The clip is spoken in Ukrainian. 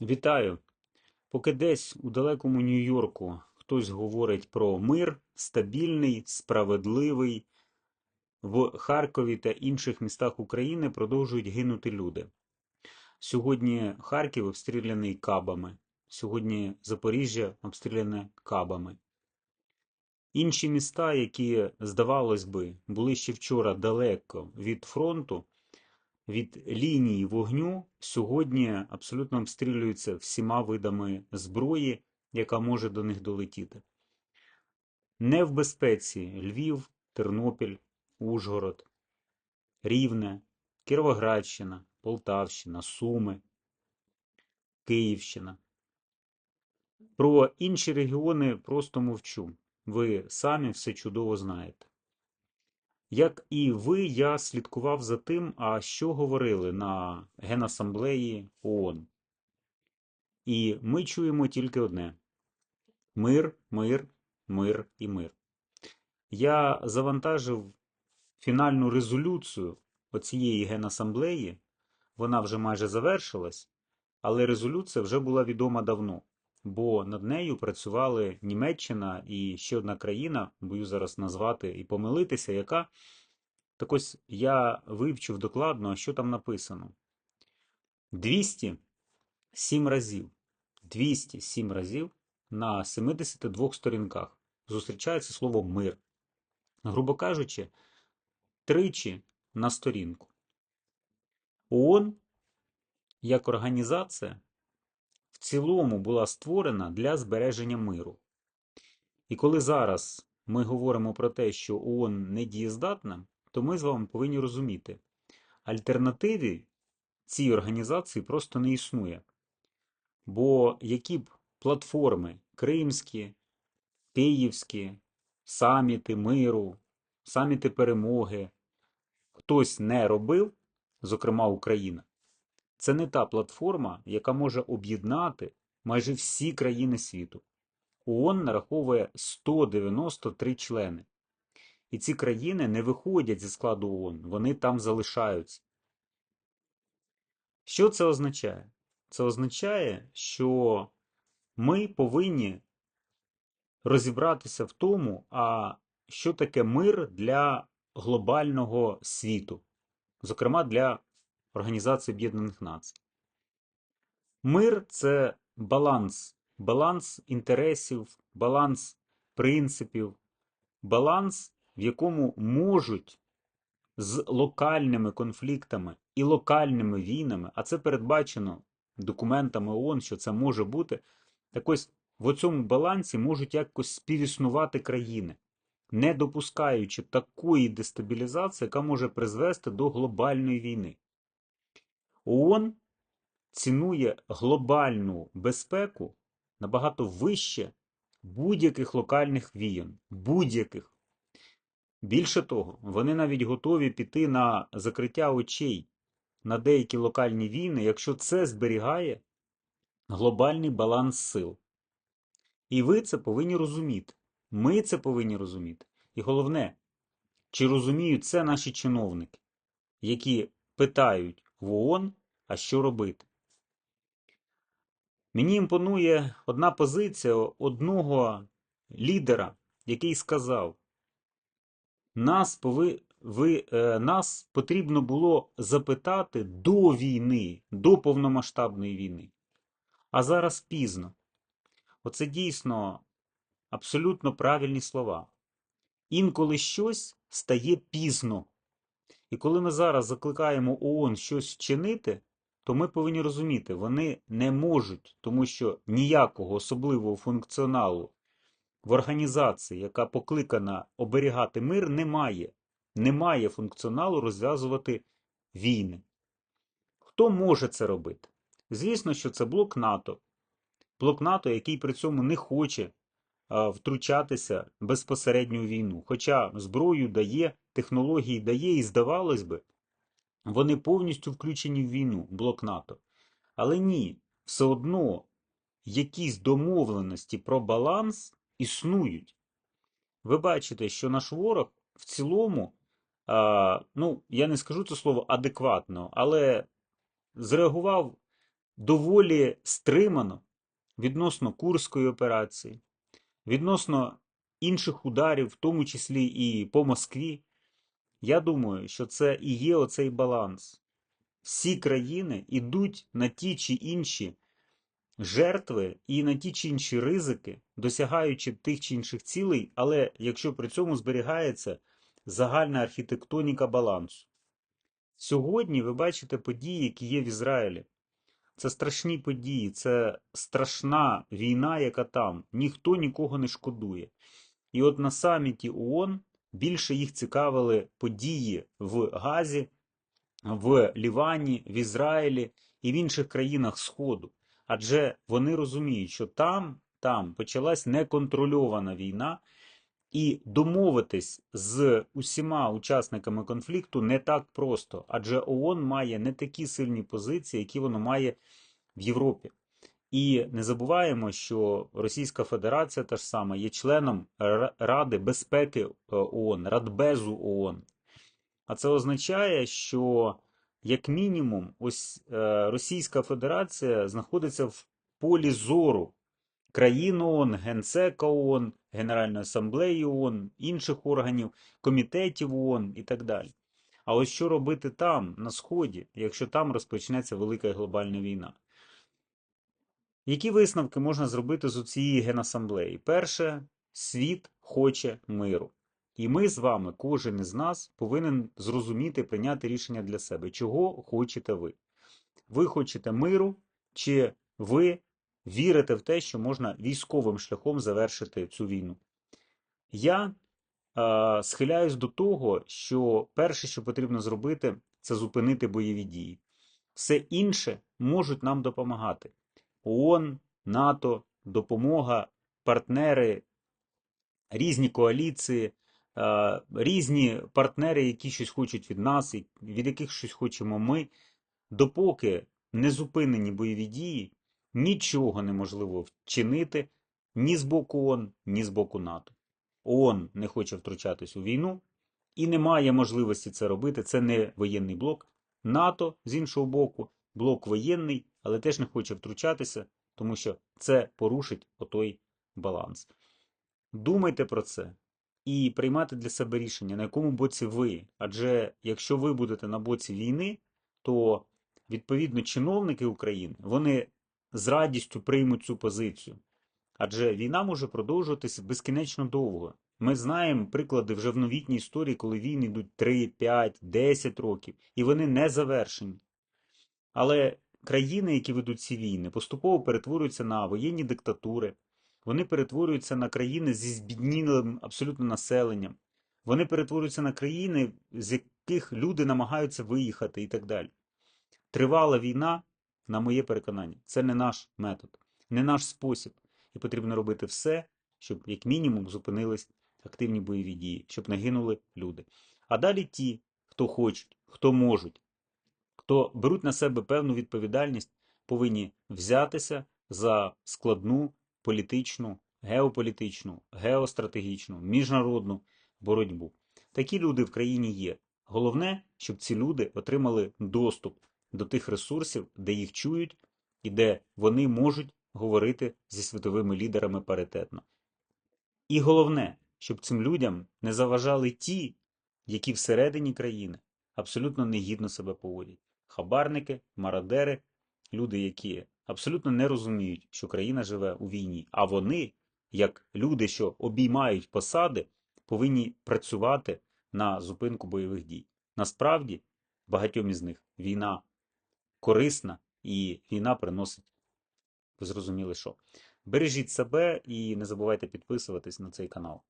Вітаю! Поки десь у далекому Нью-Йорку хтось говорить про мир, стабільний, справедливий, в Харкові та інших містах України продовжують гинути люди. Сьогодні Харків обстріляний кабами, сьогодні Запоріжжя обстріляне кабами. Інші міста, які, здавалось би, були ще вчора далеко від фронту, від лінії вогню сьогодні абсолютно обстрілюються всіма видами зброї, яка може до них долетіти. Не в безпеці Львів, Тернопіль, Ужгород, Рівне, Кіровоградщина, Полтавщина, Суми, Київщина. Про інші регіони просто мовчу. Ви самі все чудово знаєте. Як і ви, я слідкував за тим, а що говорили на Генасамблеї ООН. І ми чуємо тільки одне: мир, мир, мир і мир. Я завантажив фінальну резолюцію оцієї Генасамблеї, вона вже майже завершилась, але резолюція вже була відома давно, бо над нею працювали Німеччина і ще одна країна, боюсь зараз назвати і помилитися, яка. Так ось я вивчив докладно, що там написано. 207 разів. 207 разів на 72 сторінках зустрічається слово мир. Грубо кажучи, тричі на сторінку. ООН як організація в цілому була створена для збереження миру. І коли зараз ми говоримо про те, що ООН не дієздатна, то ми з вами повинні розуміти, альтернативи цій організації просто не існує. Бо які б платформи кримські, київські, саміти миру, саміти перемоги хтось не робив, зокрема Україна, це не та платформа, яка може об'єднати майже всі країни світу. ООН нараховує 193 члени. І ці країни не виходять зі складу ООН, вони там залишаються. Що це означає? Це означає, що ми повинні розібратися в тому, а що таке мир для глобального світу, зокрема для Організації Об'єднаних Націй. Мир це баланс, баланс інтересів, баланс принципів, баланс в якому можуть з локальними конфліктами і локальними війнами, а це передбачено документами ООН, що це може бути, так ось в цьому балансі можуть якось співіснувати країни, не допускаючи такої дестабілізації, яка може призвести до глобальної війни. ООН цінує глобальну безпеку набагато вище будь-яких локальних війн, будь-яких. Більше того, вони навіть готові піти на закриття очей на деякі локальні війни, якщо це зберігає глобальний баланс сил. І ви це повинні розуміти. Ми це повинні розуміти. І головне, чи розуміють це наші чиновники, які питають в ООН, а що робити. Мені імпонує одна позиція одного лідера, який сказав, нас пови... ви... е, нас потрібно було запитати до війни, до повномасштабної війни. А зараз пізно. Оце дійсно абсолютно правильні слова. Інколи щось стає пізно. І коли ми зараз закликаємо ООН щось вчинити, то ми повинні розуміти, вони не можуть, тому що ніякого особливого функціоналу в організації, яка покликана оберігати мир, немає. Немає функціоналу розв'язувати війни. Хто може це робити? Звісно, що це блок НАТО. Блок НАТО, який при цьому не хоче втручатися безпосередньо в війну. Хоча зброю дає, технології дає, і здавалось би, вони повністю включені в війну, блок НАТО. Але ні, все одно якісь домовленості про баланс існують. Ви бачите, що наш ворог в цілому, а, ну, я не скажу це слово адекватно, але зреагував доволі стримано відносно Курської операції, відносно інших ударів, в тому числі і по Москві. Я думаю, що це і є оцей баланс. Всі країни йдуть на ті чи інші жертви і на ті чи інші ризики, досягаючи тих чи інших цілей, але якщо при цьому зберігається загальна архітектоніка балансу. Сьогодні ви бачите події, які є в Ізраїлі. Це страшні події, це страшна війна, яка там. Ніхто нікого не шкодує. І от на саміті ООН більше їх цікавили події в Газі, в Лівані, в Ізраїлі і в інших країнах Сходу. Адже вони розуміють, що там, там почалась неконтрольована війна, і домовитись з усіма учасниками конфлікту не так просто, адже ООН має не такі сильні позиції, які воно має в Європі. І не забуваємо, що Російська Федерація та ж сама є членом Ра- Ради безпеки е, ООН, Радбезу ООН. А це означає, що як мінімум, ось е, Російська Федерація знаходиться в полі зору країн ООН, Генсека ООН, Генеральної асамблеї ООН, інших органів, комітетів ООН і так далі. А ось що робити там, на Сході, якщо там розпочнеться велика глобальна війна? Які висновки можна зробити з цієї генасамблеї? Перше, світ хоче миру. І ми з вами, кожен із нас, повинен зрозуміти, прийняти рішення для себе, чого хочете ви. Ви хочете миру, чи ви вірите в те, що можна військовим шляхом завершити цю війну? Я е, схиляюсь до того, що перше, що потрібно зробити, це зупинити бойові дії. Все інше можуть нам допомагати. ООН, НАТО, допомога, партнери, різні коаліції, е, різні партнери, які щось хочуть від нас, від яких щось хочемо ми. Допоки не зупинені бойові дії, нічого неможливо вчинити ні з боку ООН, ні з боку НАТО. ООН не хоче втручатись у війну і не має можливості це робити. Це не воєнний блок. НАТО, з іншого боку, блок воєнний, але теж не хоче втручатися, тому що це порушить отой баланс. Думайте про це і приймайте для себе рішення, на якому боці ви. Адже якщо ви будете на боці війни, то відповідно чиновники України вони з радістю приймуть цю позицію. Адже війна може продовжуватися безкінечно довго. Ми знаємо приклади вже в новітній історії, коли війни йдуть 3, 5, 10 років, і вони не завершені. Але країни, які ведуть ці війни, поступово перетворюються на воєнні диктатури, вони перетворюються на країни зі збіднілим абсолютно населенням, вони перетворюються на країни, з яких люди намагаються виїхати і так далі. Тривала війна, на моє переконання, це не наш метод, не наш спосіб. І потрібно робити все, щоб як мінімум зупинились активні бойові дії, щоб не гинули люди. А далі ті, хто хочуть, хто можуть, хто беруть на себе певну відповідальність, повинні взятися за складну політичну, геополітичну, геостратегічну, міжнародну боротьбу. Такі люди в країні є. Головне, щоб ці люди отримали доступ до тих ресурсів, де їх чують і де вони можуть говорити зі світовими лідерами паритетно. І головне, щоб цим людям не заважали ті, які всередині країни абсолютно негідно себе поводять. Хабарники, мародери, люди, які абсолютно не розуміють, що країна живе у війні, а вони, як люди, що обіймають посади, повинні працювати на зупинку бойових дій. Насправді, багатьом із них війна корисна і війна приносить, ви зрозуміли що. Бережіть себе і не забувайте підписуватись на цей канал.